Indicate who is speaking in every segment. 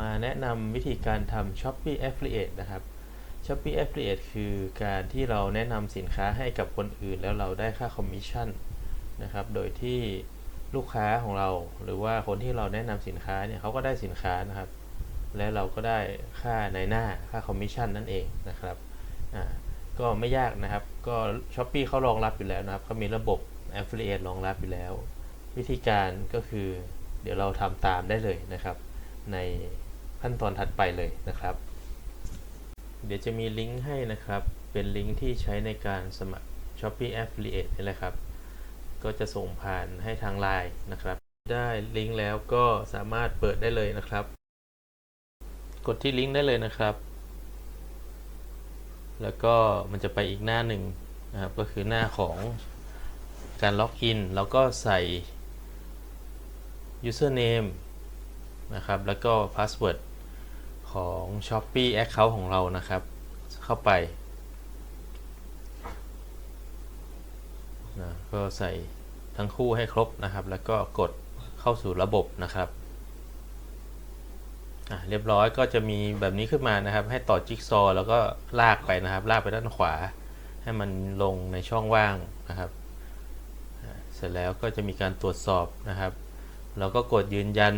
Speaker 1: มาแนะนำวิธีการทำ Shopee Affiliate นะครับ Shopee Affiliate คือการที่เราแนะนำสินค้าให้กับคนอื่น แล้วเราได้ค่าคอมมิชชั่นนะครับ โดยที่ลูกค้าของเรา หรือว่าคนที่เราแนะนำสินค้าเนี่ยเขาก็ได้สินค้านะครับ และเราก็ได้ค่าในหน้าค่าคอมมิชชั่นนั่นเองนะครับอ่าก็ไม่ยากนะครับ ก็ Shopee เขารองรับอยู่แล้วนะครับเขามีระบบ Affiliate รองรับอยู่แล้ว วิธีการก็คือเดี๋ยวเราทำตามได้เลยนะครับใน ขั้นตอนถัดไปเลยนะครับ เดี๋ยวจะมีลิงก์ให้นะครับ เป็นลิงก์ที่ใช้ในการสมัคร Shopee Affiliate นี่แหละครับ ก็จะส่งผ่านให้ทาง Line นะครับ ได้ลิงก์แล้วก็สามารถเปิดได้เลยนะครับ กดที่ลิงก์ได้เลยนะครับ แล้วก็มันจะไปอีกหน้าหนึ่งนะครับก็คือหน้าของการล็อกอินแล้วก็ใส่ username นะครับ แล้วก็ password ของ Shopee Account ของเรานะครับ เข้าไปนะก็ใส่ทั้งคู่ให้ครบนะครับ แล้วก็กดเข้าสู่ระบบนะครับเรียบร้อยก็จะมีแบบนี้ขึ้นมานะครับ ให้ต่อจิ๊กซอว์แล้วก็ลากไปนะครับ ลากไปด้านขวา ให้มันลงในช่องว่างนะครับ เสร็จแล้วก็จะมีการตรวจสอบนะครับ เราก็กดยืนยัน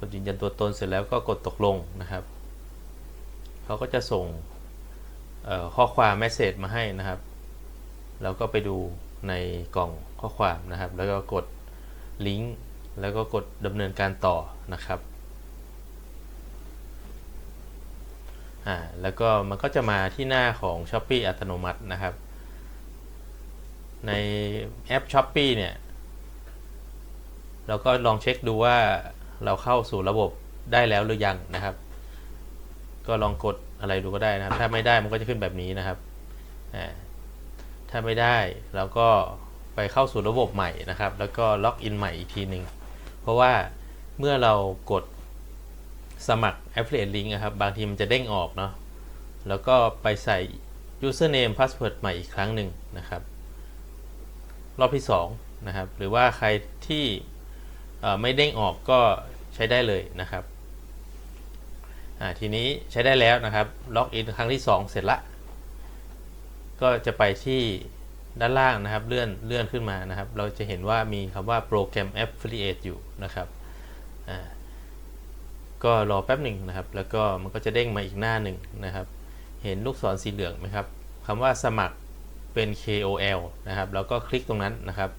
Speaker 1: กดยืนยันตัวตนเสร็จแล้วก็กดตกลงนะครับเขาก็จะส่งข้อความแมสเซจมาให้นะครับแล้วก็ไปดูในกล่องข้อความนะครับ แล้วก็กดลิงก์แล้วก็กดดำเนินการต่อนะครับอ่าแล้วก็มันก็จะมาที่หน้าของ s h อ p e e อัตโนมัตินะครับ ในแอป s h อ p e e เนี่ย เราก็ลองเช็คดูว่า เราเข้าสู่ระบบได้แล้วหรือยังนะครับ ก็ลองกดอะไรดูก็ได้นะครับ ถ้าไม่ได้มันก็จะขึ้นแบบนี้นะครับถ้าไม่ได้เราก็ไปเข้าสู่ระบบใหม่นะครับ แล้วก็ล็อกอินใหม่อีกทีหนึ่งเพราะว่าเมื่อเรากดสมัคร Affiliate Link นะครับ บางทีมันจะเด้งออกเนาะแล้วก็ไปใส่ username password ใหม่อีกครั้งหนึ่งนะครับ รอบที่2นะครับ หรือว่าใครที่ ไม่เด้งออกก็ใช้ได้เลยนะครับทีนี้ใช้ได้แล้วนะครับล็อกอินครั้งที่ 2 เสร็จละ ก็จะไปที่ด้านล่างนะครับเลื่อนเลื่อนขึ้นมานะครับ เราจะเห็นว่ามีคำว่าโปรแกรม Affiliate อยู่นะครับก็รอแป๊บหนึ่งนะครับ แล้วก็มันก็จะเด้งมาอีกหน้าหนึ่งนะครับ เห็นลูกศรสีเหลืองไหมครับคำว่าสมัครเป็น KOL นะครับ แล้วก็คลิกตรงนั้นนะครับ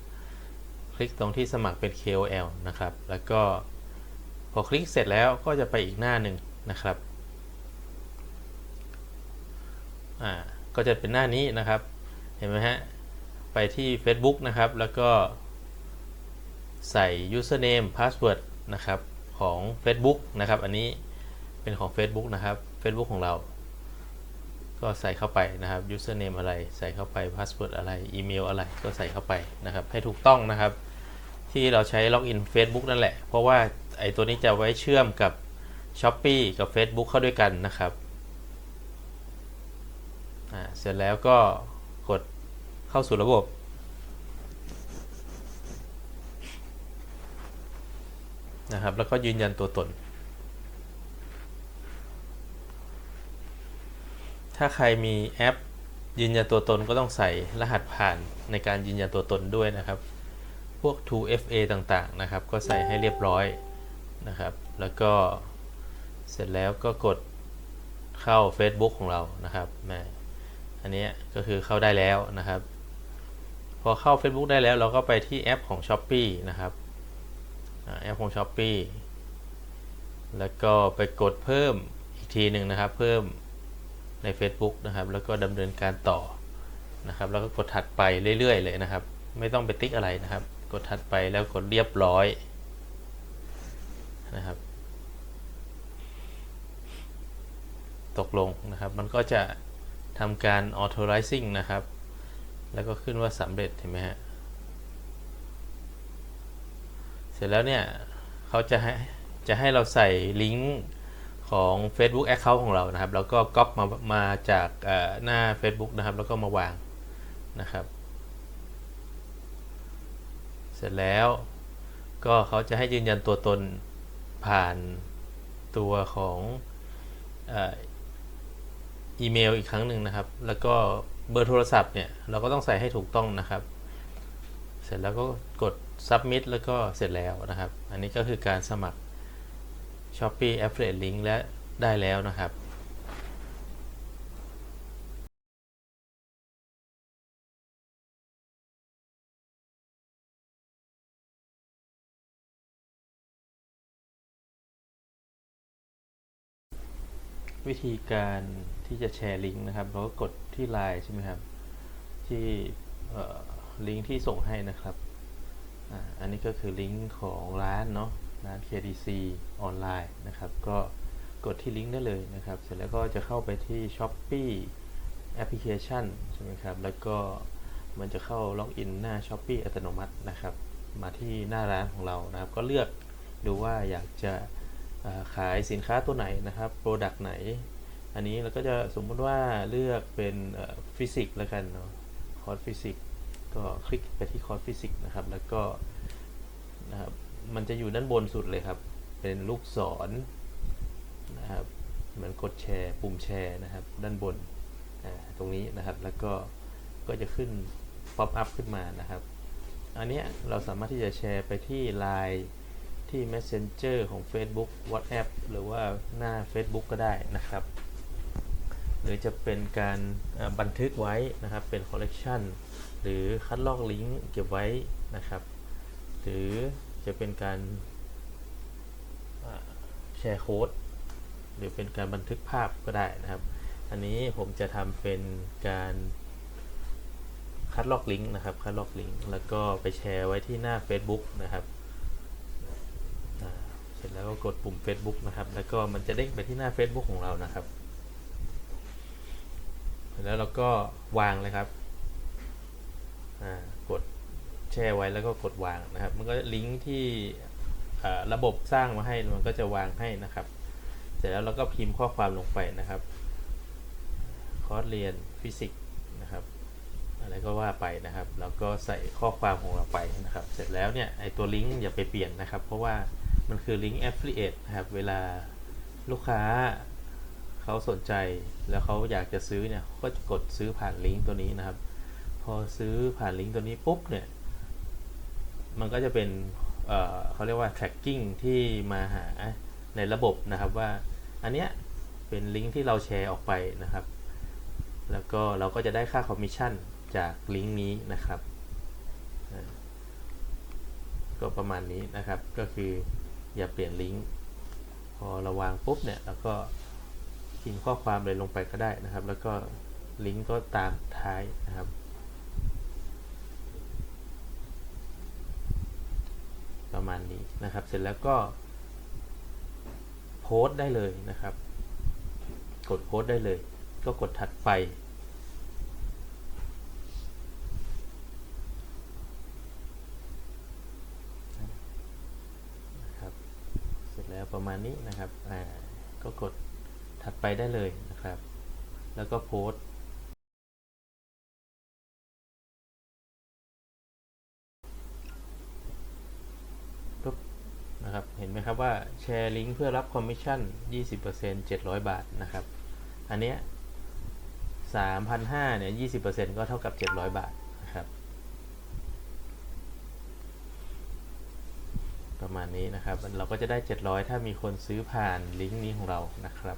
Speaker 1: คลิกตรงที่สมัครเป็น KOL นะครับ แล้วก็พอคลิกเสร็จแล้วก็จะไปอีกหน้าหนึ่งนะครับ อ่า ก็จะเป็นหน้านี้นะครับ เห็นไหมฮะ ไปที่ Facebook นะครับ แล้วก็ใส่ username password นะครับ ของ Facebook นะครับ อันนี้เป็นของ Facebook นะครับ Facebook ของเรา ก็ใส่เข้าไปนะครับ username อะไรใส่เข้าไป password อะไรอีเมลอะไรก็ใส่เข้าไปนะครับ ให้ถูกต้องนะครับ ที่เราใช้ล็อกอิน Facebook นั่นแหละ เพราะว่าไอ้ตัวนี้จะไว้เชื่อมกับ s h อ p e e กับ Facebook เข้าด้วยกันนะครับเสร็จแล้วก็กดเข้าสู่ระบบ นะครับ แล้วก็ยืนยันตัวตน ถ้าใครมีแอปยืนยันตัวตนก็ต้องใส่รหัสผ่านในการยืนยันตัวตนด้วยนะครับ พวก 2FA ต่างๆนะครับ ก็ใส่ให้เรียบร้อยนะครับ แล้วก็เสร็จแล้วก็กดเข้า Facebook ของเรานะครับนะอันนี้ก็คือเข้าได้แล้วนะครับ พอเข้า Facebook ได้แล้วเราก็ไปที่แอปของ s h อ p e e นะครับแอปของ s h อ p e e แล้วก็ไปกดเพิ่มอีกทีหนึ่งนะครับ เพิ่ม ใน Facebook นะครับ แล้วก็ดำเนินการต่อนะครับ แล้วก็กดถัดไปเรื่อยๆ เลยนะครับ ไม่ต้องไปติ๊กอะไรนะครับ กดถัดไปแล้วกดเรียบร้อยนะครับ ตกลงนะครับ มันก็จะทำการ authorizing นะครับ แล้วก็ขึ้นว่าสำเร็จเห็นไหมฮะ เสร็จแล้วเนี่ยเขาจะให้จะให้เราใส่ลิงก์ ของ Facebook Account ของเรานะครับ แล้วก็ก๊อปมามาจากหน้า Facebook นะครับ แล้วก็มาวางนะครับ เสร็จแล้วก็เขาจะให้ยืนยันตัวตนผ่านตัวของอีเมลอีกครั้งหนึ่งนะครับ แล้วก็เบอร์โทรศัพท์เนี่ย เราก็ต้องใส่ให้ถูกต้องนะครับ เสร็จแล้วก็กด submit แล้วก็เสร็จแล้วนะครับ อันนี้ก็คือการสมัคร Shopee Affiliate Link และได้แล้วนะครับวิธีการที่จะแชร์ลิงก์นะครับ เราก็กดที่ Line ใช่ไหมครับ ที่ลิงก์ที่ส่งให้นะครับออันนี้ก็คือลิงก์ของร้านเนาะ ร้าน KDC ออนไลน์นะครับ ก็กดที่ลิงก์ได้เลยนะครับ เสร็จแล้วก็จะเข้าไปที่ Shopee แอปพลิเคชันใช่ไหมครับ แล้วก็มันจะเข้าล็อกอินหน้า Shopee อัตโนมัตินะครับ มาที่หน้าร้านของเรานะครับ ก็เลือกดูว่าอยากจะขายสินค้าตัวไหนนะครับ โปรดักต์ไหน อันนี้เราก็จะสมมติว่าเลือกเป็นฟิสิกส์แล้วกันเนาะ คอร์สฟิสิกส์ ก็คลิกไปที่คอร์สฟิสิกส์นะครับ แล้วก็นะครับ มันจะอยู่ด้านบนสุดเลยครับ เป็นลูกศรนะครับ เหมือนกดแชร์ปุ่มแชร์นะครับ ด้านบนตรงนี้นะครับ แล้วก็ก็จะขึ้นป๊อปอัพขึ้นมานะครับ อันนี้เราสามารถที่จะแชร์ไปที่ Line ที่ Messenger ของ Facebook WhatsApp หรือว่าหน้า Facebook ก็ได้นะครับ หรือจะเป็นการบันทึกไว้นะครับ เป็นคอลเลกชันหรือคัดลอกลิงก์เก็บไว้นะครับ หรือ จะเป็นการแชร์โค้ดหรือเป็นการบันทึกภาพก็ได้นะครับ อันนี้ผมจะทำเป็นการคัดลอกลิงก์นะครับคัดลอกลิงก์แล้วก็ไปแชร์ไว้ที่หน้า Facebook นะครับเสร็จแล้วก็กดปุ่ม Facebook นะครับ แล้วก็มันจะเด้งไปที่หน้า Facebook ของเรานะครับ แล้วเราก็วางเลยครับอ่า แช่ไว้แล้วก็กดวางนะครับ มันก็ลิงก์ที่ระบบสร้างมาให้มันก็จะวางให้นะครับ เสร็จแล้วเราก็พิมพ์ข้อความลงไปนะครับ คอร์สเรียนฟิสิกส์นะครับอะไรก็ว่าไปนะครับ แล้วก็ใส่ข้อความของเราไปนะครับ เสร็จแล้วเนี่ยไอตัวลิงก์อย่าไปเปลี่ยนนะครับ เพราะว่ามันคือลิงก์ affiliate นะครับ เวลาลูกค้าเขาสนใจแล้วเขาอยากจะซื้อเนี่ยก็จะกดซื้อผ่านลิงก์ตัวนี้นะครับ พอซื้อผ่านลิงก์ตัวนี้ปุ๊บเนี่ย มันก็จะเป็นเเขาเรียกว่า tracking ที่มาหาในระบบนะครับว่าอันเนี้ยเป็นลิงก์ที่เราแชร์ออกไปนะครับ แล้วก็เราก็จะได้ค่าคอมมิชชั่นจากลิงก์นี้นะครับ ก็ประมาณนี้นะครับ ก็คืออย่าเปลี่ยนลิงก์ พอเราวางปุ๊บเนี่ยเราก็พิมพ์ข้อความเลยลงไปก็ได้นะครับ แล้วก็ลิงก์ก็ตามท้ายนะครับ ประมาณนี้นะครับ เสร็จแล้วก็โพสต์ได้เลยนะครับ กดโพสต์ได้เลย ก็กดถัดไปนะครับเสร็จแล้วประมาณนี้นะครับอ่าก็กดถัดไปได้เลยนะครับ แล้วก็โพสต์ปุ๊บ นะครับ เห็นไหมครับว่าแชร์ลิงก์เพื่อรับคอมมิชชั่น 20% 700 บาทนะครับ อันเนี้ย3,500เนี่ย20%ก็เท่ากับ 700 บาทนะครับ ประมาณนี้นะครับ เราก็จะได้ 700 ถ้ามีคนซื้อผ่านลิงก์นี้ของเรานะครับ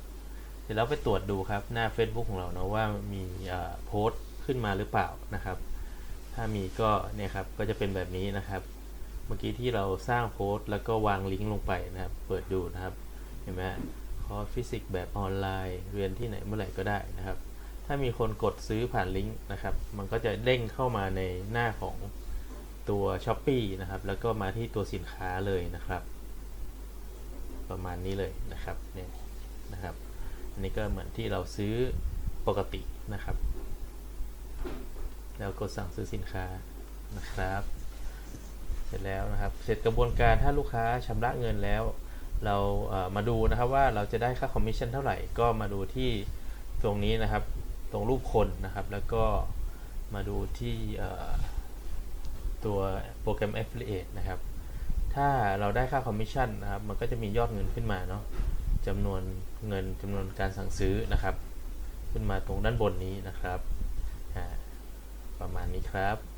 Speaker 1: เดี๋ยวเราไปตรวจดูครับหน้า Facebook ของเราเนาะว่ามีโพสต์ขึ้นมาหรือเปล่านะครับ ถ้ามีก็เนี่ยครับก็จะเป็นแบบนี้นะครับ เมื่อกี้ที่เราสร้างโพสต์ แล้วก็วางลิงก์ลงไปนะครับ เปิดดูนะครับ เห็นไหมคอร์สฟิสิกส์แบบออนไลน์ เรียนที่ไหนเมื่อไหร่ก็ได้นะครับ ถ้ามีคนกดซื้อผ่านลิงก์นะครับ มันก็จะเด้งเข้ามาในหน้าของตัว s h อ p e e นะครับ แล้วก็มาที่ตัวสินค้าเลยนะครับ ประมาณนี้เลยนะครับ เนี่ยนะครับ อันนี้ก็เหมือนที่เราซื้อปกตินะครับ แล้วกดสั่งซื้อสินค้านะครับ เสร็จแล้วนะครับ เสร็จกระบวนการถ้าลูกค้าชำระเงินแล้ว เรามาดูนะครับว่าเราจะได้ค่าคอมมิชชั่นเท่าไหร่ก็มาดูที่ตรงนี้นะครับ ตรงรูปคนนะครับ แล้วก็มาดูที่ตัวโปรแกรม Affiliate นะครับ ถ้าเราได้ค่าคอมมิชชั่นนะครับ มันก็จะมียอดเงินขึ้นมาเนาะจำนวนเงินจำนวนการสั่งซื้อนะครับ ขึ้นมาตรงด้านบนนี้นะครับ ประมาณนี้ครับ